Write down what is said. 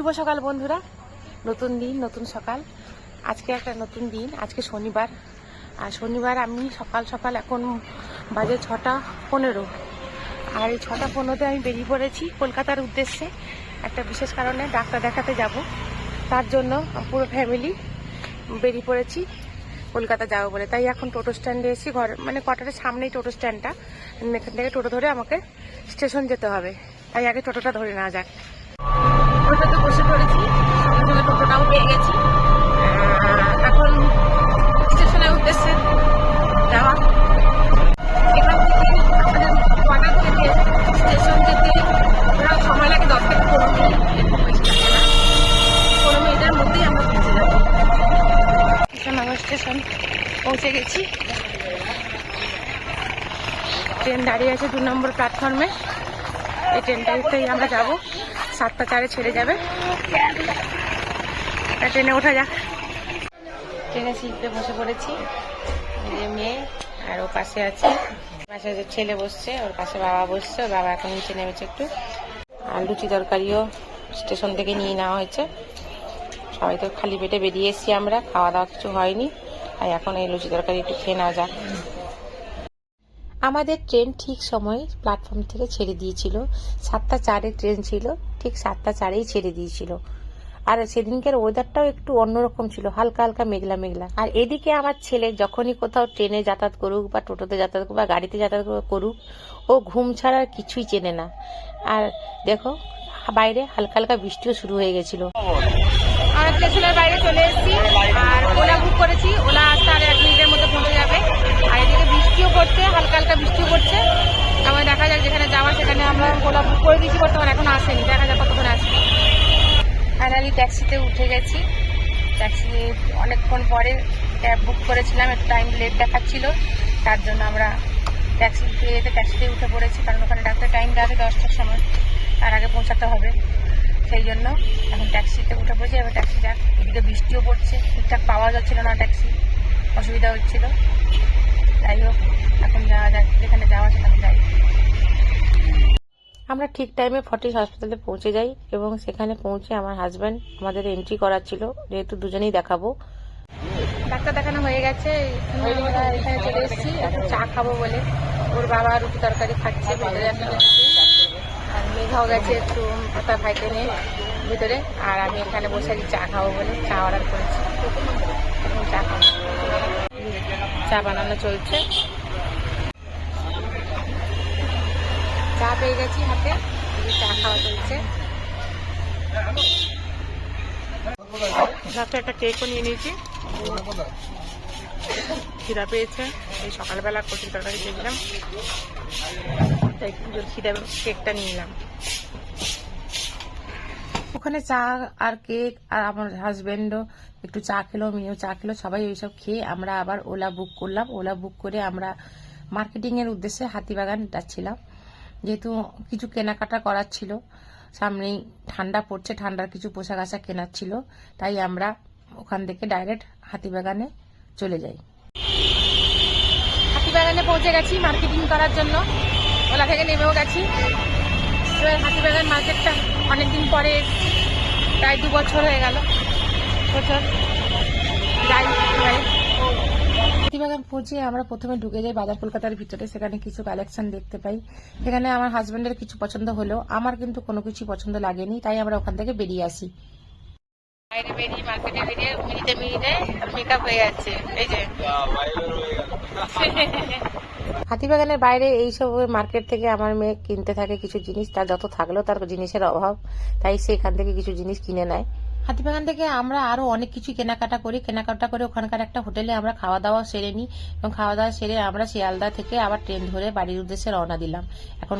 শুভ সকাল, বন্ধুরা। নতুন দিন, নতুন সকাল। আজকে একটা নতুন দিন, আজকে শনিবার। আর শনিবার আমি সকাল সকাল এখন বাজে ছটা পনেরো। আর এই ছটা পনেরোতে আমি বেরিয়ে পড়েছি কলকাতার উদ্দেশ্যে। একটা বিশেষ কারণে ডাক্তার দেখাতে যাব। তার জন্য পুরো ফ্যামিলি বেরিয়ে পড়েছি কলকাতা যাব বলে। তাই এখন টোটো স্ট্যান্ডে এসেছি ঘর মানে কোয়ার্টারের সামনেই টোটো স্ট্যান্ডটা এখান থেকে টোটো ধরে আমাকে স্টেশন যেতে হবে। তাই আগে টোটোটা ধরে নেওয়া যাক। টোটোতে বসে পড়েছি সঙ্গে সঙ্গে টোটোটাও পেয়ে গেছি। এখন স্টেশনের উদ্দেশ্যে যাওয়া। থেকে থেকে সময় মিনিট। পনেরো মিনিটের মধ্যেই আমরা পৌঁছে স্টেশন পৌঁছে গেছি। ট্রেন দাঁড়িয়ে আছে দু নম্বর প্ল্যাটফর্মে এই ট্রেনটাতেই আমরা যাব। সাতটা চারে ছেড়ে যাবে। ট্রেনে ওঠা যাক। ট্রেনে সিটে বসে পড়েছি। মেয়ে আর ও পাশে আছে। পাশে যে ছেলে বসছে, ওর পাশে বাবা বসছে। ওর বাবা এখন নিচে নেমেছে একটু। আর লুচি তরকারিও স্টেশন থেকে নিয়ে নেওয়া হয়েছে। সবাই তো খালি পেটে বেরিয়ে এসেছি আমরা। খাওয়া দাওয়া কিছু হয়নি। আর এখন এই লুচি তরকারি একটু খেয়ে নেওয়া যাক। আমাদের ট্রেন ঠিক সময়ে প্ল্যাটফর্ম থেকে ছেড়ে দিয়েছিল। সাতটা চারে ট্রেন ছিল, ঠিক সাতটা চারেই ছেড়ে দিয়েছিল। আর সেদিনকার ওয়েদারটাও একটু অন্যরকম ছিল, হালকা হালকা মেঘলা মেঘলা। আর এদিকে আমার ছেলে যখনই কোথাও ট্রেনে যাতায়াত করুক বা টোটোতে যাতায়াত করুক বা গাড়িতে যাতায়াত করুক, ও ঘুম ছাড়া কিছুই চেনে না। আর দেখো, বাইরে হালকা হালকা বৃষ্টিও শুরু হয়ে গেছিল। স্টেশনের বাইরে চলে এসেছি, আর ওলা বুক করেছি, ওলা এক মিনিটের মধ্যে পৌঁছে যাবে। আর এদিকে হালকা বৃষ্টিও পড়ছে। আমার দেখা যাক যেখানে যাওয়া, সেখানে আমরা ওলা বুক করে দিয়েছি, বর্তমানে এখন আসেনি। দেখা যাক কতক্ষণ আসে ফাইনালি ট্যাক্সিতে উঠে গেছি। ট্যাক্সি অনেকক্ষণ পরে ক্যাব বুক করেছিলাম, একটু টাইম লেট দেখাচ্ছিল। তার জন্য আমরা ট্যাক্সি পেয়ে যেতে ট্যাক্সিতে উঠে পড়েছি, কারণ ওখানে ডাক্তার টাইম দেওয়া দশটার সময়। তার আগে পৌঁছাতে হবে। সেই জন্য এখন ট্যাক্সিতে উঠে পড়েছি। এবার ট্যাক্সি যাক। এদিকে বৃষ্টিও পড়ছে। ঠিকঠাক পাওয়া যাচ্ছিল না ট্যাক্সি অসুবিধা হচ্ছিল। যাই হোক। এখন যাওয়া যেখানে যাওয়া সেখানে যাই। আমরা ঠিক টাইমে ফর্টিস হাসপাতালে পৌঁছে যাই এবং সেখানে পৌঁছে আমার হাজব্যান্ড আমাদের এন্ট্রি করা ছিল যেহেতু দুজনেই দেখাবো। ডাক্তার দেখানো হয়ে গেছে এখানে আমরা এখানে চলে এসেছি এখন চা খাব বলে। ওর বাবা রুটি তরকারি খাচ্ছে ভেতরে আর মেঘাও গেছে একটু তার ভাইকে নিয়ে ভিতরে আর আমি এখানে বসে আছি চা খাব বলে চা অর্ডার করেছি। চা খাব। চা বানানো চলছে। চা পেয়ে গেছি হাতে চা খাওয়া চলছে। সাথে একটা কেকও নিয়ে নিয়েছি। খিদা পেয়েছে এই সকালবেলা কচুর তরকারি খেয়েছিলাম। তাই খিদা কেকটা নিয়ে নিলাম ওখানে চা আর কেক আর আমার হাজবেন্ডও একটু চা খেলো মেয়েও চা খেলো সবাই ওইসব খেয়ে আমরা আবার ওলা বুক করলাম। ওলা বুক করে আমরা মার্কেটিং এর উদ্দেশ্যে হাতিবাগান যাচ্ছিলাম। যেহেতু কিছু কেনাকাটা করার ছিল, সামনেই ঠান্ডা পড়ছে, ঠান্ডার কিছু পোশাক আশাক কেনার ছিল, তাই আমরা ওখান থেকে ডাইরেক্ট হাতিবাগানে চলে যাই। হাতিবাগানে পৌঁছে গেছি মার্কেটিং করার জন্য। ওলা থেকে নেমেও গেছি। হাতিবাগান মার্কেটটা অনেকদিন পরে প্রায় দু বছর হয়ে গেল। বছর। যাই। হাতিবাগান পৌঁছে আমরা প্রথমে ঢুকে যাই বাজার কলকাতার ভিতরে সেখানে কিছু কালেকশন দেখতে পাই। সেখানে আমার হাজবেন্ডের কিছু পছন্দ হলেও আমার কিন্তু কোনো কিছু পছন্দ লাগেনি তাই আমরা ওখান থেকে বেরিয়ে আসি। বাইরে বেরিয়ে মার্কেটে বেরিয়ে মিনিটে মিনিটে মেকআপ হয়ে যাচ্ছে এই যে। হাতিবাগানের বাইরে এইসব মার্কেট থেকে আমার মেয়ে কিনতে থাকে কিছু জিনিস তার যত থাকলেও তার জিনিসের অভাব তাই সে এখান থেকে কিছু জিনিস কিনে নেয়। হাতিবাগান থেকে আমরা আরও অনেক কিছু কেনাকাটা করি। কেনাকাটা করে ওখানকার একটা হোটেলে আমরা খাওয়া দাওয়া সেরে নিই এবং খাওয়া দাওয়া সেরে আমরা শিয়ালদা থেকে আবার ট্রেন ধরে বাড়ির উদ্দেশ্যে রওনা দিলাম। এখন